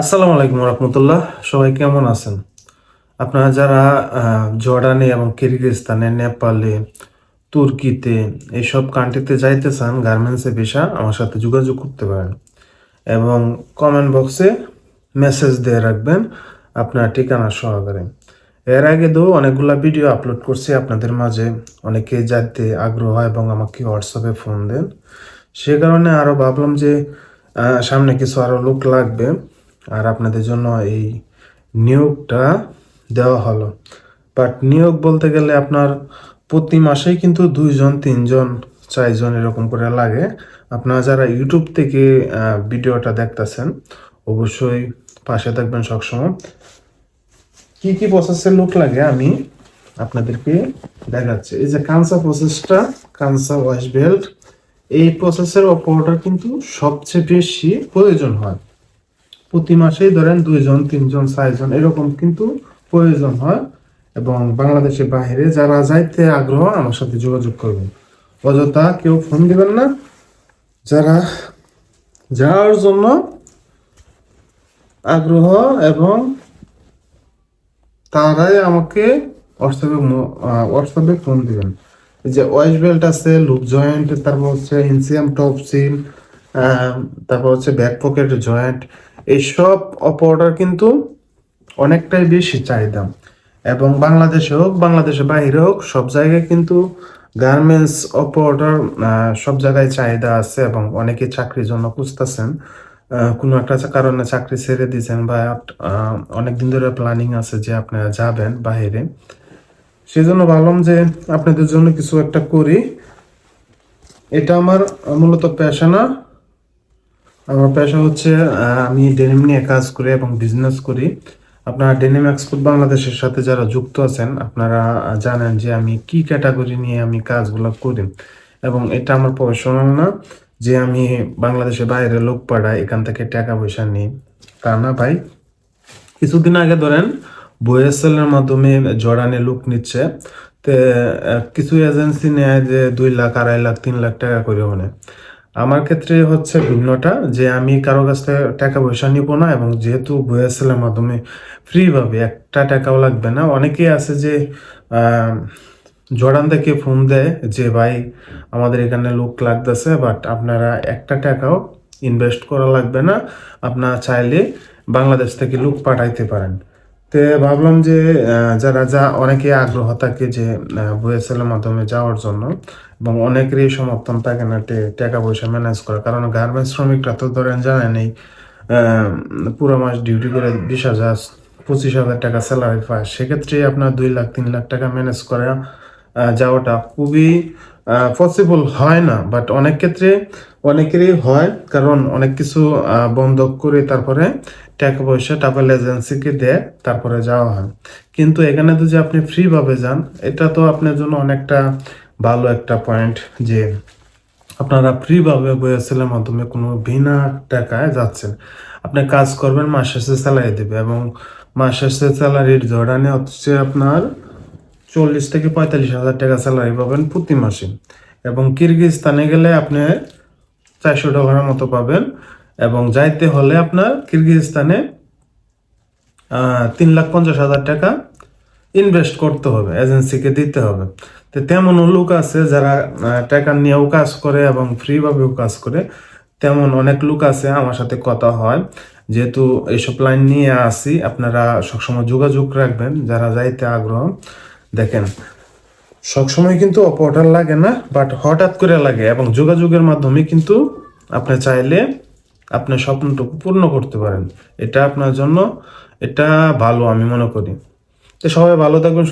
আসসালামু আলাইকুম রহমতুল্লাহ সবাই কেমন আছেন? আপনারা যারা জর্ডানে এবং কিরগিজস্তানে, নেপালে, তুর্কিতে এইসব কান্ট্রিতে যাইতে চান গার্মেন্টসে ভিসা, আমার সাথে যোগাযোগ করতে পারেন এবং কমেন্ট বক্সে মেসেজ দিয়ে রাখবেন আপনার ঠিকানা সহকারে। এর আগে তো অনেকগুলা ভিডিও আপলোড করছি, আপনাদের মাঝে অনেকে যাইতে আগ্রহ এবং আমাকে হোয়াটসঅ্যাপে ফোন দেন। সে কারণে আরও ভাবলাম যে সামনে কিছু আরও লোক লাগবে। আর আপনাদের জন্য এই নিয়োগটা দেওয়া হলো। বাট নিয়োগ বলতে গেলে আপনার প্রতি মাসেই কিন্তু দুইজন, তিনজন, চারজন এরকম করে লাগে। আপনারা যারা ইউটিউব থেকে ভিডিওটা দেখতেছেন, অবশ্যই পাশে থাকবেন সবসময়। কি কি প্রসেসের লোক লাগে আমি আপনাদেরকে দেখাচ্ছি। এই যে কানসা প্রসেসটা কানসা ওয়াশ বেল্ট এই প্রসেসের অপারেটর কিন্তু সবচেয়ে বেশি প্রয়োজন হয়। প্রতি মাসেই ধরেন দুইজন, তিনজন, চারজন, এরকম কিন্তু প্রয়োজন হয়। এবং বাংলাদেশের বাইরে যারা যাইতে আগ্রহ, আমার সাথে যোগাযোগ করবেন। অযথা কেউ ফোন দিবেন না। যারা যাওয়ার জন্য আগ্রহ এবং তারাই আমাকে হোয়াটসঅ্যাপে হোয়াটসঅ্যাপে ফোন দিবেন। যে ওয়েস্ট বেল্ট আছে লুপ জয়েন্ট তারপর হচ্ছে ইনসিয়াম টপ সিল তারপর হচ্ছে ব্যাক পকেট জয়েন্ট এইসব অপারেটর কিন্তু অনেকটাই বেশি চাহিদা। এবং বাংলাদেশে হোক বাংলাদেশের বাইরে হোক সব জায়গায় কিন্তু গার্মেন্টস অপারেটর সব জায়গায় চাহিদা আছে এবং অনেকে চাকরির জন্য খুঁজতেছেন। কোনো একটা কারণে চাকরি ছেড়ে দিয়েছেন বা আহ, অনেকদিন ধরে প্ল্যানিং আছে যে আপনারা যাবেন বাইরে। সেজন্য ভাবলাম যে আপনাদের জন্য কিছু একটা করি। এটা আমার মূলত পেশা না। আমার পেশা হচ্ছে আমি ডেনিম নিয়ে কাজ করি এবং বিজনেস করি। আপনারা ডেনিম এক্সপোর্ট বাংলাদেশের সাথে যারা যুক্ত আছেন, আপনারা জানেন যে আমি কি ক্যাটাগরি নিয়ে আমি কাজগুলো করি এবং এটা আমার প্রফেশনাল না যে আমি বাংলাদেশের বাইরে লোক পাঠাই, এখান থেকে টাকা পয়সা নিই। তা না ভাই। কিছুদিন আগে ধরেন বইএসএল এর মাধ্যমে জর্ডানে লোক নিচ্ছে। তে কিছু এজেন্সি নেয় যে দুই লাখ, আড়াই লাখ, তিন লাখ টাকা করে মানে আমার ক্ষেত্রে হচ্ছে ভিন্নটা যে আমি কারও কাছ থেকে টাকা পয়সা নিব না এবং যেহেতু এর মাধ্যমে ফ্রিভাবে একটা টাকাও লাগবে না, অনেকেই আছে যে জর্ডান থেকে ফোন দেয় যে, ভাই, আমাদের এখানে লোক লাগতেছে বাট আপনারা একটা টাকাও ইনভেস্ট করা লাগবে না। আপনারা চাইলে বাংলাদেশ থেকে লোক পাঠাইতে পারেন। তে ভাবলাম যে যারা, যা অনেকে আগ্রহ থাকে যে বইএসএল এর মাধ্যমে যাওয়ার জন্য এবং অনেকেরই সমর্থন থাকে না টাকা পয়সা ম্যানেজ করা কারণ গার্মেন্টস শ্রমিকরা তো ধরেন জানেন এই পুরো মাস ডিউটি করে বিশ হাজার, পঁচিশ হাজার টাকা স্যালারি পায়। সেক্ষেত্রে আপনার দুই লাখ, তিন লাখ টাকা ম্যানেজ করা যাওয়াটা খুবই পসিবল হয় না বাট অনেক ক্ষেত্রে অনেকেরই হয় কারণ অনেক কিছু আহ, বন্ধক করে তারপরে টাকা পয়সা ট্রাভেল এজেন্সিকে দেয় তারপরে যাওয়া হয়। কিন্তু এখানে তো যে আপনি ফ্রিভাবে যান এটা তো আপনার জন্য অনেকটা ভালো একটা পয়েন্ট যে আপনারা ফ্রিভাবে ভাবে মাধ্যমে কোনো বিনা টাকায় যাচ্ছেন। আপনি কাজ করবেন মাস শেষে স্যালারি দেবে এবং মাস শেষে স্যালারির জর্ডানে হচ্ছে আপনার চল্লিশ থেকে পঁয়তাল্লিশ হাজার টাকা স্যালারি পাবেন প্রতি মাসে। এবং কিরগিজস্তানে গেলে আপনি চারশো টাকার মতো পাবেন। এবং যাইতে হলে আপনার কিরগিজস্তানে তিন লাখ পঞ্চাশ হাজার টাকা ইনভেস্ট করতে হবে এজেন্সিকে দিতে হবে। তো তেমনও লোক আছে যারা টাকা নিয়েও কাজ করে এবং ফ্রিভাবেও কাজ করে। তেমন অনেক লোক আছে, আমার সাথে কথা হয়। যেহেতু এইসব লাইন নিয়ে আসি, আপনারা সবসময় যোগাযোগ রাখবেন, যারা যাইতে আগ্রহ। দেখেন, সবসময় কিন্তু অপারেটর লাগে না বাট হঠাৎ করে লাগে এবং যোগাযোগের মাধ্যমে কিন্তু আপনি চাইলে আপনার স্বপ্নটুকু পূর্ণ করতে পারেন। এটা আপনার জন্য, এটা ভালো আমি মনে করি। তো সবাই ভালো থাকবেন